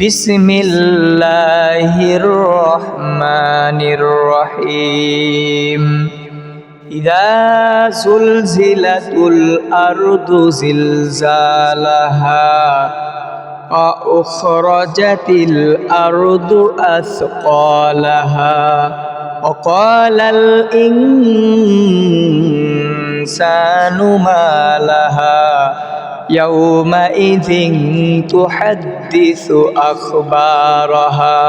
بسم الله الرحمن الرحيم إذا زلزلت الأرض زلزالها وأخرجت الأرض أثقالها وقال الإنسان ما لها يومئذ تحدث أخبارها.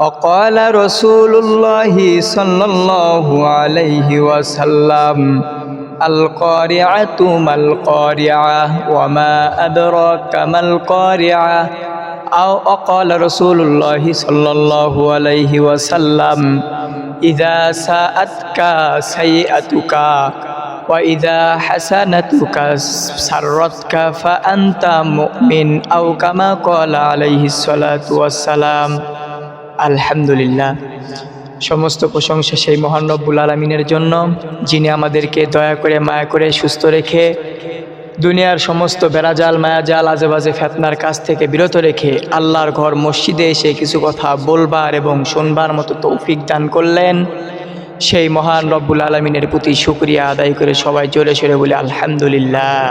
وقال رسول الله صلى الله عليه وسلم القارعة ما القارعة وما أدراك ما القارعة؟ أو أقال رسول الله صلى الله عليه وسلم إذا ساءتك سيئتك. ওয়াইদা হাসানাতুকা কামা আলহামদুলিল্লাহ। সমস্ত প্রশংসা সেই মহানব্বুল আলমিনের জন্য, যিনি আমাদেরকে দয়া করে, মায়া করে, সুস্থ রেখে দুনিয়ার সমস্ত বেড়াজাল, মায়াজাল, আজেবাজে ফেতনার কাছ থেকে বিরত রেখে আল্লাহর ঘর মসজিদে এসে কিছু কথা বলবার এবং শোনবার মতো তৌফিক দান করলেন। সেই মহান রব্বুল আলমিনের প্রতি শুক্রিয়া আদায় করে সবাই জোরে সরে বলে, আলহামদুলিল্লাহ।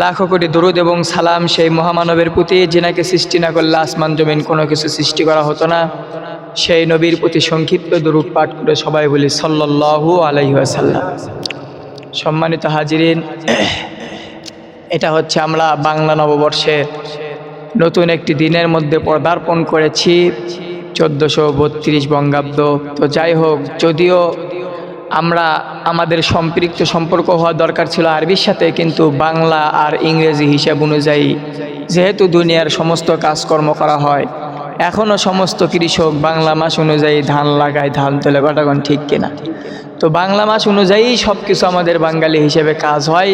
লাখো কোটি দরুদ এবং সালাম সেই মহামানবের প্রতি যেনাকে সৃষ্টি না করলে আসমান জমিন কোনো কিছু সৃষ্টি করা হতো না। সেই নবীর প্রতি সংক্ষিপ্ত দরুদ পাঠ করে সবাই বলি, সাল্লাল্লাহু আলাইহি ওয়াসাল্লাম। সম্মানিত হাজিরিন, এটা হচ্ছে আমরা বাংলা নববর্ষের নতুন একটি দিনের মধ্যে পদার্পণ করেছি। চোদ্দোশো বত্রিশ বঙ্গাব্দ। তো যাই হোক, যদিও আমরা আমাদের সম্পৃক্ত সম্পর্ক হওয়া দরকার ছিল আরবির সাথে, কিন্তু বাংলা আর ইংরেজি হিসাব অনুযায়ী যেহেতু দুনিয়ার সমস্ত কাজকর্ম করা হয় এখনও সমস্ত কৃষক বাংলা মাস অনুযায়ী ধান লাগায়, ধান তোলে কটাগণ ঠিক কিনা? তো বাংলা মাস অনুযায়ী সব কিছু আমাদের বাঙালি হিসেবে কাজ হয়,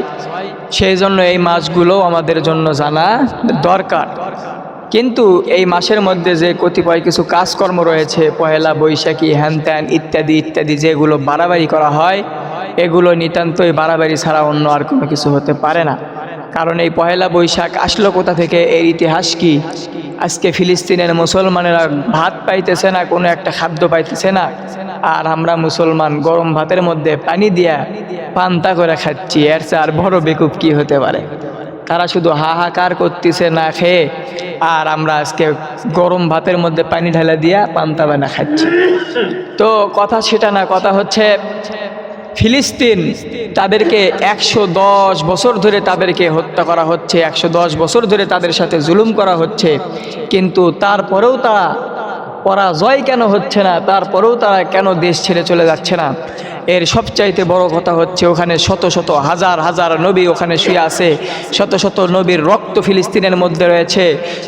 সেই জন্য এই মাছগুলো আমাদের জন্য জানা দরকার। কিন্তু এই মাসের মধ্যে যে কতিপয় কিছু কাজকর্ম রয়েছে, পহেলা বৈশাখী হ্যান ত্যান ইত্যাদি ইত্যাদি যেগুলো বাড়াবাড়ি করা হয়, এগুলো নিতান্তই বাড়াবাড়ি ছাড়া অন্য আর কোনো কিছু হতে পারে না। কারণ এই পহেলা বৈশাখ আসলো কোথা থেকে, এর ইতিহাস কি? আজকে ফিলিস্তিনের মুসলমানেরা ভাত পাইতেছে না, কোনো একটা খাদ্য পাইতেছে না, আর আমরা মুসলমান গরম ভাতের মধ্যে পানি দিয়া পান্তা করে খাচ্ছি, এর চেয়ে আর বড় বেকুব কি হতে পারে? তারা শুধু হাহাকার করতেছে না খেয়ে, আর আমরা আজকে গরম ভাতের মধ্যে পানি ঢালা দিয়া পান্তা বানা খাচ্ছি। তো কথা সেটা না, কথা হচ্ছে ফিলিস্তিন তাদেরকে একশো দশ বছর ধরে তাদেরকে হত্যা করা হচ্ছে, একশো দশ বছর ধরে তাদের সাথে জুলুম করা হচ্ছে। কিন্তু তারপরেও তারা পরাজয় কেন হচ্ছে না? তারপরেও তারা কেন দেশ ছেড়ে চলে যাচ্ছে না? এর সবচাইতে বড় কথা হচ্ছে ওখানে শত শত হাজার হাজার নবী ওখানে শুয়ে আছে, শত শত নবীর রক্ত ফিলিস্তিনের মধ্যে রয়েছে,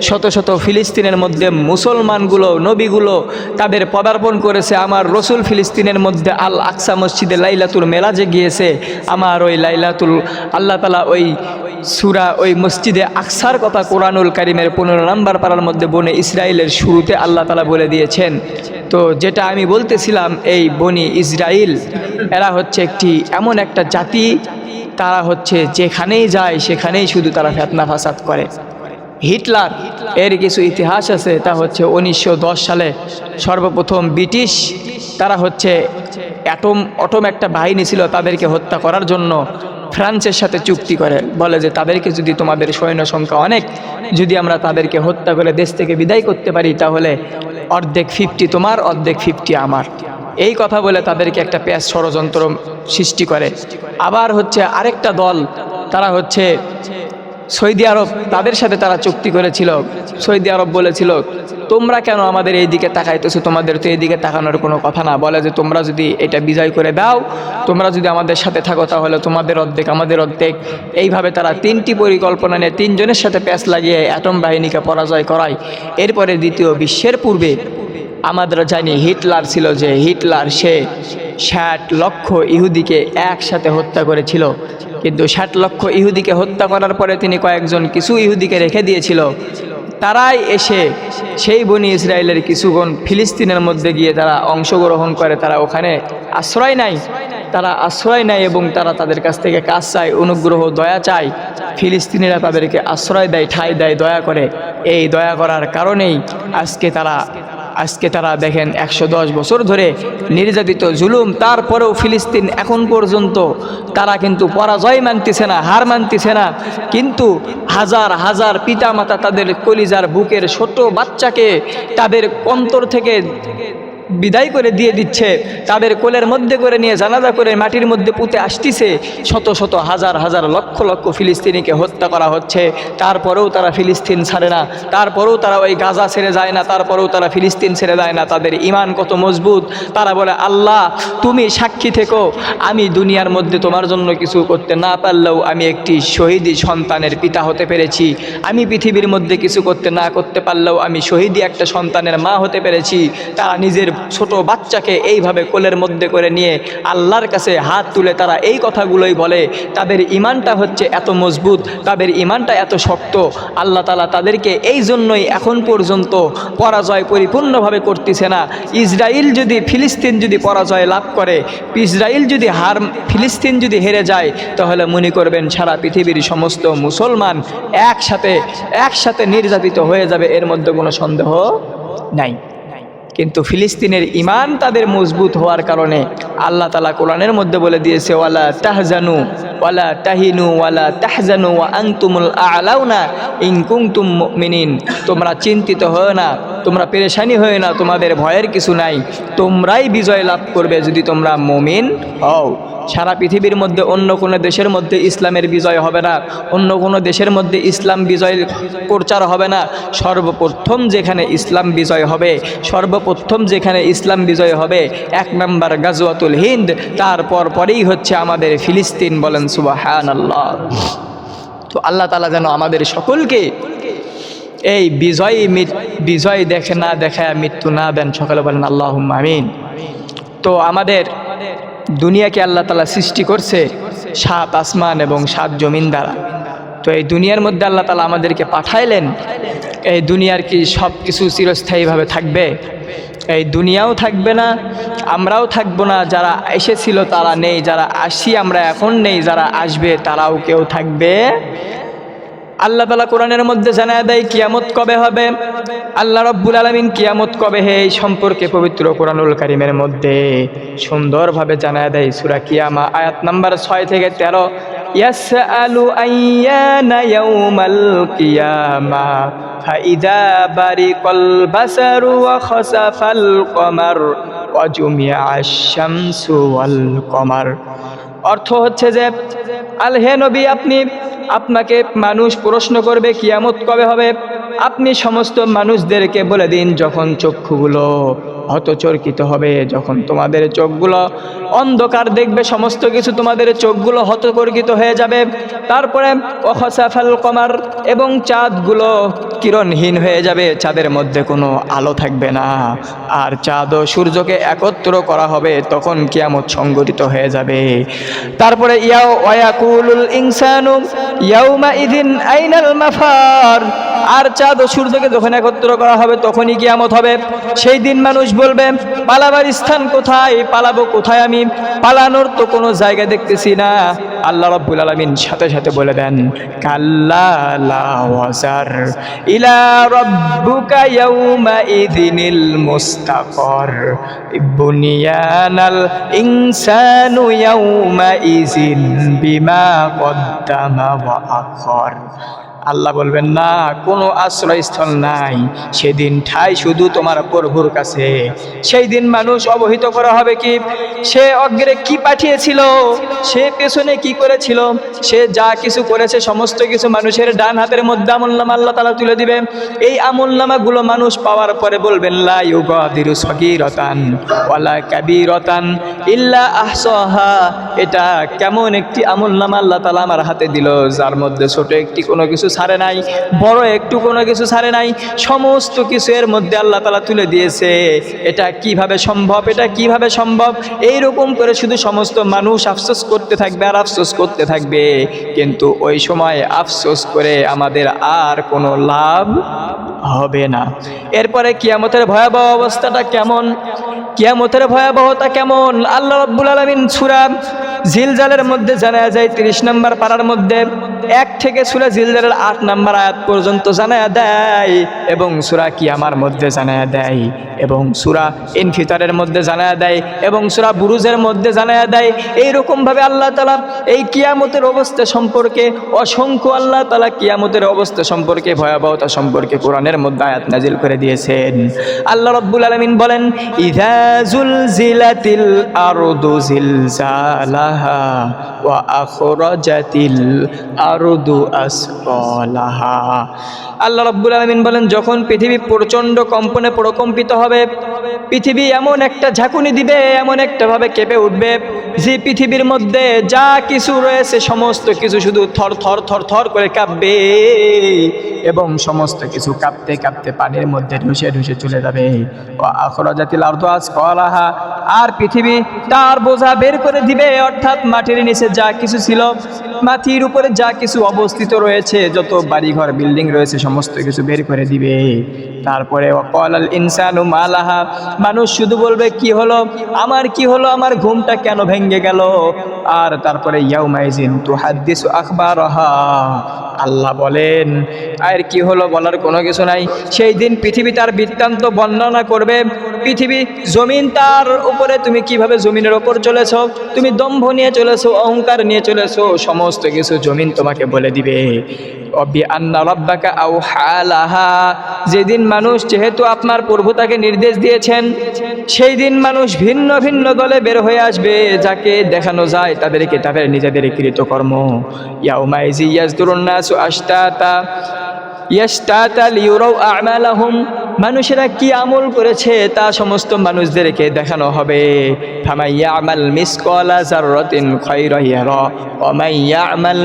শত শত ফিলিস্তিনের মধ্যে মুসলমানগুলো, নবীগুলো তাদের পদার্পণ করেছে। আমার রসুল ফিলিস্তিনের মধ্যে আল আকসা মসজিদে লাইলাতুল মেলাজে গিয়েছে। আমার ওই লাইলাতুল, আল্লাহ তালা ওই সুরা, ওই মসজিদে আকসার কথা কোরআনুল কারিমের পনেরো নাম্বার পাড়ার মধ্যে বনে ইসরায়েলের শুরুতে আল্লাহ তালা বলে দিয়েছেন। তো যেটা আমি বলতেছিলাম, এই বনি ইসরায়েল এরা হচ্ছে একটি এমন একটা জাতি, তারা হচ্ছে যেখানেই যায় সেখানেই শুধু তারা ফেতনা ফাসাদ করে। হিটলার, এর কিছু ইতিহাস আছে, তা হচ্ছে উনিশশো দশ সালে সর্বপ্রথম ব্রিটিশ, তারা হচ্ছে অ্যাটম অটম একটা বাহিনী ছিল, তাদেরকে হত্যা করার জন্য ফ্রান্সের সাথে চুক্তি করে। বলে যে তাদেরকে যদি তোমাদের সৈন্য সংখ্যা অনেক, যদি আমরা তাদেরকে হত্যা করে দেশ থেকে বিদায় করতে পারি, তাহলে অর্ধেক ফিফটি তোমার, অর্ধেক ফিফটি আমার। এই কথা বলে তাদেরকে একটা প্যাস ষড়যন্ত্র সৃষ্টি করে। আবার হচ্ছে আরেকটা দল, তারা হচ্ছে সৌদি আরব, তাদের সাথে তারা চুক্তি করেছিল। সৌদি আরব বলেছিল, তোমরা কেন আমাদের এই দিকে তাকাইতেছো? তোমাদের তো এই দিকে তাকানোর কোনো কথা না। বলে যে, তোমরা যদি এটা বিজয় করে দাও, তোমরা যদি আমাদের সাথে থাকো তাহলে তোমাদের অর্ধেক, আমাদের অর্ধেক। এইভাবে তারা তিনটি পরিকল্পনা নিয়ে তিনজনের সাথে প্যাচ লাগিয়ে অ্যাটম বাহিনীকে পরাজয় করায়। এরপরে দ্বিতীয় বিশ্বের পূর্বে আমাদের জানি হিটলার ছিল যে হিটলার সে ষাট লক্ষ ইহুদিকে একসাথে হত্যা করেছিল। কিন্তু ষাট লক্ষ ইহুদিকে হত্যা করার পরে তিনি কয়েকজন কিছু ইহুদিকে রেখে দিয়েছিল। তারাই এসে সেই বনি ইসরায়েলের কিছুগণ ফিলিস্তিনের মধ্যে গিয়ে তারা অংশগ্রহণ করে, তারা ওখানে আশ্রয় নাই তারা আশ্রয় নেয় এবং তারা তাদের কাছ থেকে কাজ চায়, অনুগ্রহ, দয়া চায়। ফিলিস্তিনিরা তাদেরকে আশ্রয় দেয়, ঠাঁই দেয়, দয়া করে। এই দয়া করার কারণেই আজকে তারা আজকে তারা দেখেন একশো দশ বছর ধরে নির্যাতিত, জুলুম, তারপরেও ফিলিস্তিন এখন পর্যন্ত তারা কিন্তু পরাজয় মানতেছে না, হার মানতেছে না। কিন্তু হাজার হাজার পিতামাতা তাদের কলিজার বুকের ছোট বাচ্চাকে তাদের অন্তর থেকে বিদায় করে দিয়ে দিচ্ছে। তাদের কোলের মধ্যে করে নিয়ে জানাজা করে মাটির মধ্যে পুঁতে আসতিছে। শত শত হাজার হাজার লক্ষ লক্ষ ফিলিস্তিনিকে হত্যা করা হচ্ছে। তারপরেও তারা ফিলিস্তিন ছাড়ে না। তারপরেও তারা ওই গাজা ছেড়ে যায় না। তারপরেও তারা ফিলিস্তিন ছেড়ে যায় না। তাদের ইমান কত মজবুত? তারা বলে, আল্লাহ, তুমি সাক্ষী থেকো। আমি দুনিয়ার মধ্যে তোমার জন্য কিছু করতে না পারলেও আমি একটি শহীদি সন্তানের পিতা হতে পেরেছি। আমি পৃথিবীর মধ্যে কিছু করতে না করতে পারলেও আমি শহীদি একটা সন্তানের মা হতে পেরেছি। তারা নিজের ছোট বাচ্চাকে এইভাবে কোলের মধ্যে করে নিয়ে আল্লাহর কাছে হাত তুলে তারা এই কথাগুলোই বলে, তাদের ইমানটা হচ্ছে এত মজবুত, তাদের ইমানটা এত শক্ত। আল্লাহ তালা তাদেরকে এই জন্যই এখন পর্যন্ত পরাজয় পরিপূর্ণভাবে করতেছে না। ইসরায়েল যদি ফিলিস্তিন যদি পরাজয় লাভ করে ইসরায়েল যদি হার, ফিলিস্তিন যদি হেরে যায়, তাহলে মনে করবেন সারা পৃথিবীর সমস্ত মুসলমান একসাথে একসাথে নির্যাতিত হয়ে যাবে, এর মধ্যে কোনো সন্দেহ নাই। কিন্তু ফিলিস্তিনের ইমান তাদের মজবুত হওয়ার কারণে আল্লাহ তালা কোরআনের মধ্যে বলে দিয়েছে, ওয়ালা তাহজানু, ওয়ালা তাহিনু, ওয়ালা তাহজানু, ওয়া আংতুমুল আলাউনা ইনকুংতুম মিনিন তোমরা চিন্তিত হও না, তোমরা পেরেশানি হয়ে না, তোমাদের ভয়ের কিছু নাই। তোমরাই বিজয় লাভ করবে যদি তোমরা মমিন হও। সারা পৃথিবীর মধ্যে অন্য কোনো দেশের মধ্যে ইসলামের বিজয় হবে না, অন্য কোনো দেশের মধ্যে ইসলাম বিজয় প্রচার হবে না। সর্বপ্রথম যেখানে ইসলাম বিজয় হবে, সর্বপ্রথম যেখানে ইসলাম বিজয় হবে, এক নম্বর গাজওয়াতুল হিন্দ তারপর পরেই হচ্ছে আমাদের ফিলিস্তিন বলেন সুবাহান আল্লাহ তো আল্লাহ তালা যেন আমাদের সকলকে এই বিজয় বিজয় দেখে না দেখায় মৃত্যু না দেন, সকালে বলেন আল্লাহ আমিন। তো আমাদের দুনিয়াকে আল্লাহ তালা সৃষ্টি করছে সাত আসমান এবং সাত জমিন দ্বারা। তো এই দুনিয়ার মধ্যে আল্লাহ তালা আমাদেরকে পাঠাইলেন, এই দুনিয়ার কি সব কিছু চিরস্থায়ীভাবে থাকবে? এই দুনিয়াও থাকবে না, আমরাও থাকব না, যারা এসেছিল তারা নেই, যারা আসি আমরা এখন নেই, যারা আসবে তারাও কেউ থাকবে আল্লাহ তালা কোরআনের মধ্যে জানায় দেয়, কিয়ামত কবে হবে? আল্লাহ রব্বুল আলমিন কিয়ামত কবে হে এই সম্পর্কে পবিত্র কোরআনুল কারিমের মধ্যে সুন্দরভাবে জানায় দেয় সুরা কিয়ামা, আয়াত নাম্বার ছয় থেকে তেরো। কিয়ামা অর্থ হচ্ছে যে, আল হে নবী, আপনি আপনাকে মানুষ প্রশ্ন করবে কিয়ামত কবে হবে? আপনি সমস্ত মানুষদেরকে বলে দিন যখন চক্ষুগুলো হতচরকিত হবে যখন তোমাদের চোখগুলো অন্ধকার দেখবে, সমস্ত কিছু তোমাদের চোখগুলো হতচরকিত হয়ে যাবে। তারপরে অখসাফাল কমার এবং চাঁদগুলো কিরণহীন হয়ে যাবে, চাঁদের মধ্যে কোনো আলো থাকবে না। আর চাঁদ ও সূর্যকে একত্র করা হবে, তখন কিয়ামত সংগঠিত হয়ে যাবে। তারপরে, ইয়াও ওয়াকুলুল ইনসানু ইয়াউমা ইদিন আইনাল মাফার। আর চাঁদ ও সূর্যকে যখন একত্র করা হবে, তখনই কিয়ামত হবে। সেই দিন মানুষ বলবে, পালাবার স্থান কোথায়, পালাবো কোথায় আমি? পালানোর তো কোনো জায়গা দেখতেছি না। আল্লাহ রব্বুল আলমিন সাথে সাথে বলে দেন, কাল্লা লা ওয়াজার ইলা রব্বুকা ইয়াউমা ইদিনিল মুস্তাকর। বুনিয়ানাল ইনসানু ইয়াউমা ইজিন বিমা কদ্দামা ওয়া আখর। আল্লাহ বলবেন, না, কোনো আশ্রয়স্থল নাই। সেদিন ঠাই শুধু তোমার প্রভুর কাছে। সেই দিন মানুষ অবহিত করা হবে কি? সে অগ্রে কি পাঠিয়েছিল? সে পেছনে কি করেছিল? সে যা কিছু করেছে, সমস্ত কিছু মানুষের ডান হাতের মধ্যে আমলনামা আল্লাহ তালা তুলে দিবে। এই আমলনামাগুলো মানুষ পাওয়ার পরে বলবেন, লা ইউগাদিরু সগীরাতান ওয়ালা কাবীরাতান ইল্লা আহসাহা। এটা কেমন একটি আমলনামা আল্লাহ তালা আমার হাতে দিল, যার মধ্যে ছোট একটি কোনো কিছু ছাড়ে নাই, বড় একটু কোনো কিছু ছাড়ে নাই, সমস্ত কিছু এর মধ্যে আল্লাহ তালা তুলে দিয়েছে। এটা কীভাবে সম্ভব, এটা কীভাবে সম্ভব? এই রকম করে শুধু সমস্ত মানুষ আফসোস করতে থাকবে আর আফসোস করতে থাকবে। কিন্তু ওই সময় আফসোস করে আমাদের আর কোনো লাভ হবে না। এরপরে কিয়ামতের ভয়াবহ অবস্থাটা কেমন? কিয়ামতের ভয়াবহতা কেমন? আল্লাহ রব্বুল আলমিন সুরা জিলজালের মধ্যে জানা যায়, তিরিশ নম্বর পাড়ার মধ্যে এক থেকে সুরা জিলজালের আট নম্বর আয়াত পর্যন্ত জানা দেয় এবং সুরা কিয়ামার মধ্যে জানা দেয় এবং সুরা ইনফিতারের মধ্যে জানা দেয় এবং সুরা বুরুজের মধ্যে জানা দেয়। এই এইরকমভাবে আল্লাহ তালা এই কিয়ামতের অবস্থা সম্পর্কে অসংখ্য আল্লাহ তালা কিয়ামতের অবস্থা সম্পর্কে, ভয়াবহতা সম্পর্কে কোরআনের মধ্যে আয়াত নাজিল করে দিয়েছেন। আল্লাহ রব্বুল আলমিন বলেন ইদাজুল আরদু জিলজালাহা ওয়া আখরাজাতিল আরদু আসফালাহা আল্লাহ রব্বুল আলমিন বলেন, যখন পৃথিবী প্রচণ্ড কম্পনে প্রকম্পিত হবে, পৃথিবী এমন একটা ঝাঁকুনি দিবে, এমন একটা ভাবে কেঁপে উঠবে যে পৃথিবীর মধ্যে যা কিছু রয়েছে, সমস্ত কিছু শুধু থর থর থর থর করে কাঁপবে এবং সমস্ত কিছু কাঁপতে কাঁপতে পানির মধ্যে ঢুসে ঢুসে চলে যাবে। আর পৃথিবী তার বোঝা বের করে দিবে, অর্থাৎ মাটির নিচে যা কিছু ছিল, মাটির উপরে যা কিছু অবস্থিত রয়েছে, যত বাড়িঘর, বিল্ডিং রয়েছে, সমস্ত কিছু বের করে দিবে। তারপরে অকলাল ইনসানু মালাহা, মানুষ শুধু বলবে, কি হলো? আমার কি হলো? আমার ঘুমটা কেন ভেঙে গেল। আর তারপরে আল্লাহ বলেন, আর কি হলো বলার কোনো কিছু নাই। সেই দিন পৃথিবী তার বৃত্তান্ত বর্ণনা করবে। পৃথিবী জমিন তার উপরে তুমি কীভাবে জমিনের ওপর চলেছ? তুমি দম্ভ নিয়ে চলেছো, অহংকার নিয়ে চলেছো, সমস্ত কিছু জমিন তোমাকে বলে দিবে। যেদিন মানুষ যেহেতু আপনার প্রভু তাকে নির্দেশ দিয়েছেন সেই দিন মানুষ ভিন্ন ভিন্ন দলে বের হয়ে আসবে। যাকে দেখানো যায় তাদেরকে তাদের নিজেদের কৃতকর্ম ইয়াউমাইজি ইয়াজদুরুন্নাসু আশতাতা। ইয়াশতাতা লিউরাউ আমালাহুম। মানুষেরা কি আমল করেছে তা সমস্ত মানুষদেরকে দেখানো হবে। আমাল মিসকলা জাররাতিন খায়রা ইয়ারা ওয়া মাইয়া আমাল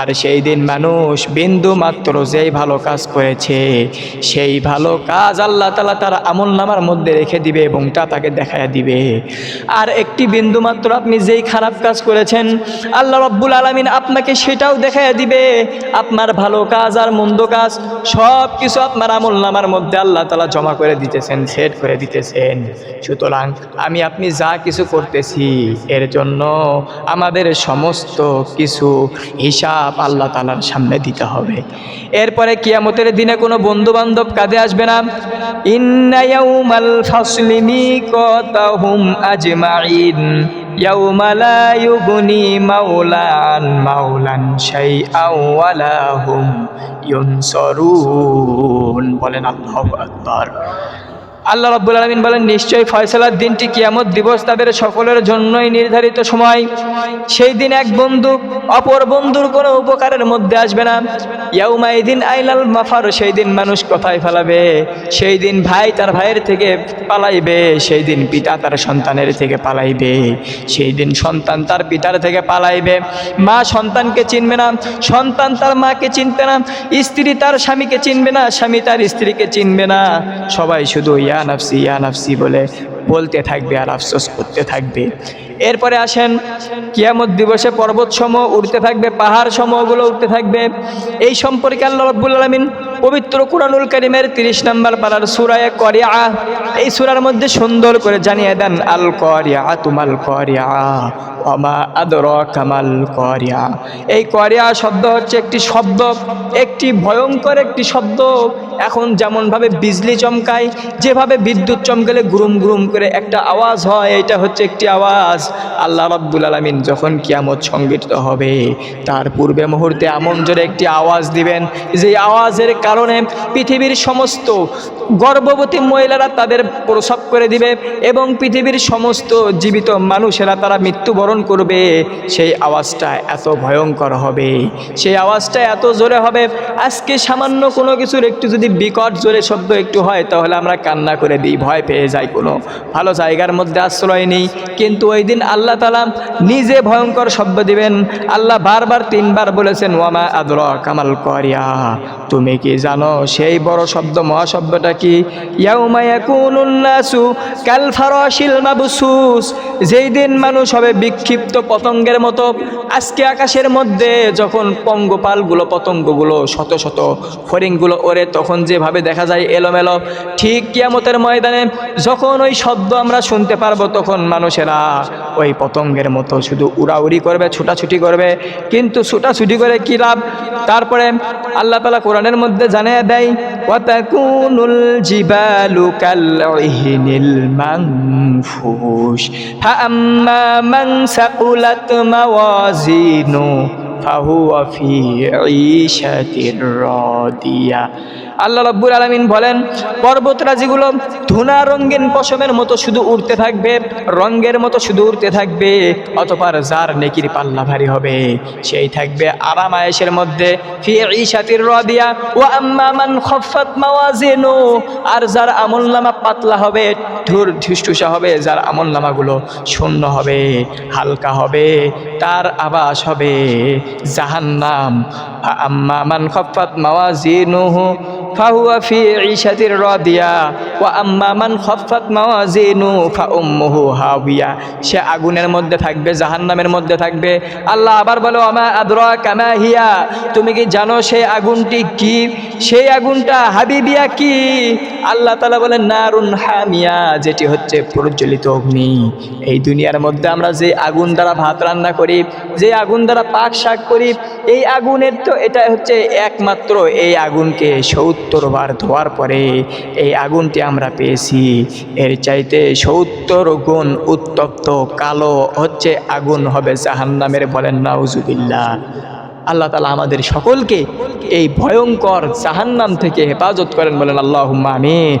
আর সেই দিন মানুষ বিন্দু মাত্র যেই ভালো কাজ করেছে, সেই ভালো কাজ আল্লাহ তালা তার আমল নামার মধ্যে রেখে দিবে এবং তা তাকে দেখায় দিবে। আর একটি বিন্দু মাত্র আপনি যেই খারাপ কাজ করেছেন, আল্লাহ রব্বুল আলমিন আপনাকে সেটাও দেখায় দিবে। আপনার ভালো কাজ আর মন্দ কাজ সব কিছু আপনার আমল নামার মধ্যে আল্লাহ তালা জমা করে দিতেছেন সেট করে দিতেছেন। সুতরাং আমি আপনি যা কিছু করতেছি, এর জন্য আমাদের সমস্ত কিছু হিসাব আল্লাহ তালার সামনে দিতে হবে। এরপরে কিয়ামতের দিনে কোনো বন্ধু বান্ধব কাঁধে আসবে না। ইন্না ইয়াউমাল ফাসলি মিকাতাহুম আজমাইন। ইয়াউমালায়ুগুনি মাওলান মাওলান সেই আওয়ালাহুম ইউনসরুন বলেন আল্লাহ আকবার। আল্লাহ রাব্বুল আলামিন বলেন, নিশ্চয়ই ফয়সালার দিনটি কিয়ামত দিবস তাদের সকলের জন্যই নির্ধারিত সময়। সেই দিন এক বন্ধু অপর বন্ধুর কোনো উপকারের মধ্যে আসবে না। ইয়াউমাইদিন আইলাল মাফার, সেই দিন মানুষ কথায় ফেলাবে? সেই দিন ভাই তার ভাইয়ের থেকে পালাইবে, সেই দিন পিতা তার সন্তানের থেকে পালাইবে, সেই দিন সন্তান তার পিতার থেকে পালাইবে। মা সন্তানকে চিনবে না, সন্তান তার মাকে চিনবে না, স্ত্রী তার স্বামীকে চিনবে না, স্বামী তার স্ত্রীকে চিনবে না। সবাই শুধু ইয়া নাফসি ইয়া নাফসি বলে বলতে থাকবে আর আফসোস করতে থাকবে। এরপরে আসেন, কিয়ামত দিবসে পর্বতসমূহ উঠতে থাকবে, পাহাড় সমূহগুলো উঠতে থাকবে। এই সম্পর্কে আল্লাহ রব্বুল আলমিন পবিত্র কুরআনুল করিমের তিরিশ নম্বর পাড়ার সুরায় করিয়া, এই সুরার মধ্যে সুন্দর করে জানিয়ে দেন, আল করিয়া তুমাল করিয়া অমা আদর করিয়া। এই করিয়া শব্দ হচ্ছে একটি শব্দ, একটি ভয়ঙ্কর একটি শব্দ। এখন যেমনভাবে বিজলি চমকায়, যেভাবে বিদ্যুৎ চমকালে গুরুম গুরুম করে একটা আওয়াজ হয়, এটা হচ্ছে একটি আওয়াজ। আল্লাহ রব্বুল আলমিন যখন কিয়ামত সংগঠিত হবে, তার পূর্বে মুহূর্তে এমন জোরে একটি আওয়াজ দিবেন যে আওয়াজের কারণে পৃথিবীর সমস্ত গর্ভবতী মহিলারা তাদের প্রসব করে দিবে এবং পৃথিবীর সমস্ত জীবিত মানুষেরা তারা মৃত্যুবরণ করবে। সেই আওয়াজটা এত ভয়ঙ্কর হবে। সেই আওয়াজটা এত জোরে হবে। আজকে সামান্য কোনো কিছুর একটু যদি বিকট জোরে শব্দ একটু হয়, তাহলে আমরা কান্না করে দিই, ভয় পেয়ে যাই কোনো। ভালো জায়গার মধ্যে আশ্রয় নেই, কিন্তু ওই দিন আল্লাহ তালা নিজে ভয়ঙ্কর শব্দ দিবেন। আল্লাহ বারবার তিনবার বলেছেন, ওয়ামা আদর কামাল করিয়া। তুমি কি জানো সেই বড় শব্দ মহাশব্দটা কি? যেই দিন মানুষ হবে বিক্ষিপ্ত পতঙ্গের মতো, আজকে আকাশের মধ্যে যখন পঙ্গপালগুলো, পতঙ্গগুলো শত শত ফরিংগুলো ওরে তখন যেভাবে দেখা যায় এলোমেলো, ঠিক কিয়ামতের ময়দানে যখন ওই শব্দ আমরা শুনতে পারব, তখন মানুষেরা ওই পতঙ্গের মতো শুধু উড়াউড়ি করবে, ছুটাছুটি করবে। কিন্তু ছুটাছুটি করে কী লাভ? তারপরে আল্লাহ তালা কোরআনের মধ্যে জানিয়ে দেয়, ওয়াতাকুনুল জিবালু রাদিয়া। আল্লাহ রাব্বুল আলামিন বলেন পর্বতরাজিগুলো ধুনা রঙিন পশমের মতো শুধু উড়তে থাকবে রঙ্গের মতো শুধু উড়তে থাকবে, অতপর যার নেকির পাল্লা ভারী হবে, সেই থাকবে আরাম আয়েশের মধ্যে আর যার আমলনামা পাতলা হবে, ধুর ধুষ্টুসা হবে, যার আমলনামাগুলো শূন্য হবে, হালকা হবে, তার আবাস হবে, জাহান্নাম। আম্মা মান খাফফাত মাওয়াজিনুহু ফাহুয়া ফি ঈশাতির রাদিয়া, ওয়া আম্মা মান মাওয়াজিনু ফাউম্মুহু হাবিয়া সে আগুনের মধ্যে থাকবে, জাহান্নামের মধ্যে থাকবে। আল্লাহ আবার বলো আমা আদরা কামা হিয়া? তুমি কি জানো সেই আগুনটি কি? সেই আগুনটা হাবিবিয়া কি? আল্লাহ তালা বলেন, নারুন হামিয়া যেটি হচ্ছে প্রজ্বলিত অগ্নি। এই দুনিয়ার মধ্যে আমরা যে আগুন দ্বারা ভাত রান্না করি, যে আগুন দ্বারা পাক শাক করি, এই আগুনের তো এটা হচ্ছে একমাত্র এই আগুনকে সত্তর বার ধোয়ার পরে এই আগুনটি আমরা পেয়েছি। এর চাইতে সত্তর গুণ উত্তপ্ত কালো হচ্ছে আগুন হবে জাহান্নামের বলেন নাউজুবিল্লা আল্লাহ তালা আমাদের সকলকে এই ভয়ঙ্কর জাহান্নাম থেকে হেফাজত করেন বলেন আল্লাহ আমিন।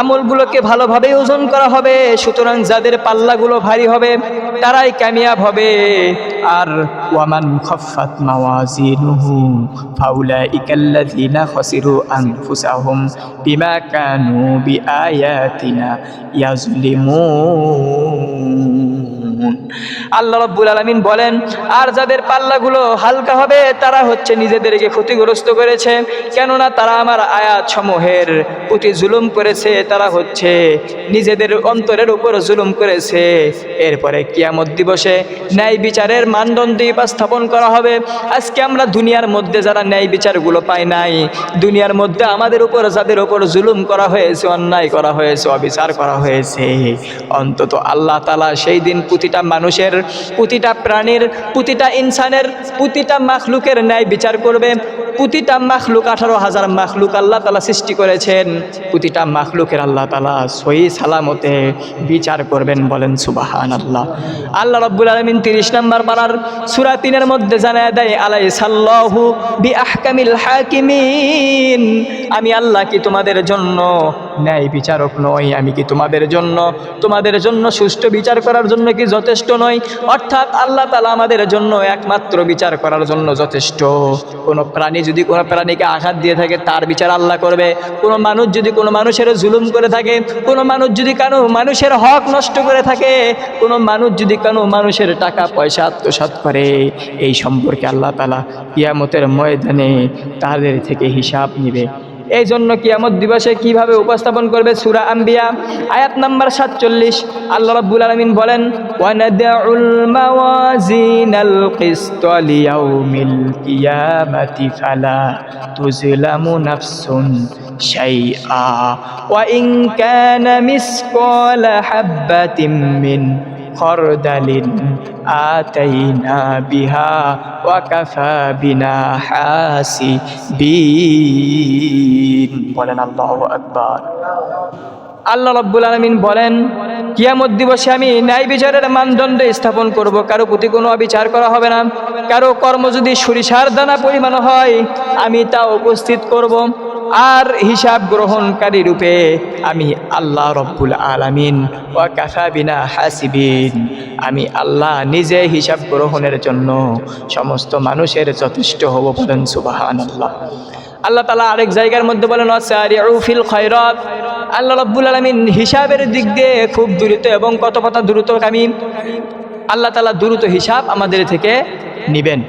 আমলগুলোকে ভালোভাবে ওজন করা হবে, সুতরাং যাদের পাল্লাগুলো ভারী হবে, তারাই কামিয়াব হবে। আর ওয়ামান খফাত মাওয়াজিনুহু, ফাউলাইকাল্লাযিনা খাসিরু আনফুসাহুম বিমা কানু বিআয়াতিনা ইয়াজলিমুন আল্লাহ রাব্বুল আলামিন বলেন, আর যাদের পাল্লাগুলো হালকা হবে, তারা হচ্ছে নিজেদেরকে ক্ষতিগ্রস্ত করেছে। কেননা তারা আমার আয়াত সমূহের প্রতি জুলুম করেছে, তারা হচ্ছে নিজেদের অন্তরের উপর জুলুম করেছে। এরপরে কিয়ামত দিবসে ন্যায় বিচারের মানদণ্ড স্থাপন করা হবে। আজকে আমরা দুনিয়ার মধ্যে যারা ন্যায় বিচারগুলো পাই নাই, দুনিয়ার মধ্যে আমাদের উপর যাদের উপর জুলুম করা হয়েছে, অন্যায় করা হয়েছে, অবিচার করা হয়েছে, অন্তত আল্লাহ তালা সেই দিন প্রতিটা মানুষের, প্রতিটা প্রাণীর, প্রতিটা ইনসানের, প্রতিটা মাখলুকের ন্যায় বিচার করবে। প্রতিটা মাখলুক আঠারো হাজার মাখলুক আল্লাহ তালা সৃষ্টি করেছেন। প্রতিটা মাখলুকের আল্লাহ তালা সহি সালামতে বিচার করবেন বলেন সুবাহান আল্লাহ আল্লাহ রব্বুল আলমিন তিরিশ নম্বর পাড়ার সুরা তিনের মধ্যে জানায় দেয় আলাই সাল্লাহু বি আহকামিল হাকিমিন। আমি আল্লাহ কি তোমাদের জন্য ন্যায় বিচারক নই, আমি কি তোমাদের জন্য তোমাদের জন্য সুষ্ঠু বিচার করার জন্য কি যথেষ্ট নয় অর্থাৎ আল্লাহ তালা আমাদের জন্য একমাত্র বিচার করার জন্য যথেষ্ট। কোনো প্রাণী যদি কোনো প্রাণীকে আঘাত দিয়ে থাকে, তার বিচার আল্লাহ করবে। কোনো মানুষ যদি কোনো মানুষের জুলুম করে থাকে, কোনো মানুষ যদি কারও মানুষের হক নষ্ট করে থাকে, কোনো মানুষ যদি কোনো মানুষের টাকা, পয়সা, আত্মসাৎ করে, এই সম্পর্কে আল্লাহ তালা কিয়ামতের ময়দানে তাদের থেকে হিসাব নিবে। এই জন্য কিয়ামত দিবসে কীভাবে উপস্থাপন করবে সুরা আম্বিয়া? আয়াত নাম্বার সাতচল্লিশ। আল্লাহ রাব্বুল আলামিন বলেন, ওয়ানাদাউল মাওয়াজিনাল কিসত লিয়াউমিল কিয়ামাতি খরদালিন আতাইনা বিহা ওয়াকাফা বিনা হাসিবিন বলেন আল্লাহ আকবার। আল্লাহ রব্বুল আলমিন বলেন, কিয়ামত দিবসে আমি ন্যায় বিচারের মানদণ্ড স্থাপন করব, কারও প্রতি কোনো অবিচার করা হবে না। কারও কর্ম যদি সরিষার দানা পরিমাণ হয়, আমি তা উপস্থিত করব। আর হিসাব গ্রহণকারী রূপে আমি আল্লাহ রব্বুল আলামিন, ওয়া কাফা বিনা হাসিবিন। আমি আল্লাহ নিজে হিসাব গ্রহণের জন্য সমস্ত মানুষের যথেষ্ট হব বলেন সুবাহান আল্লাহ আল্লাহ তালা আরেক জায়গার মধ্যে বলেন ফিল খয়রত। আল্লাহ রব্বুল আলমিন হিসাবের দিক দিয়ে খুব দ্রুত এবং কত কথা দ্রুত দ্রুতকামী আল্লাহ তালা দ্রুত হিসাব আমাদের থেকে নিবেন।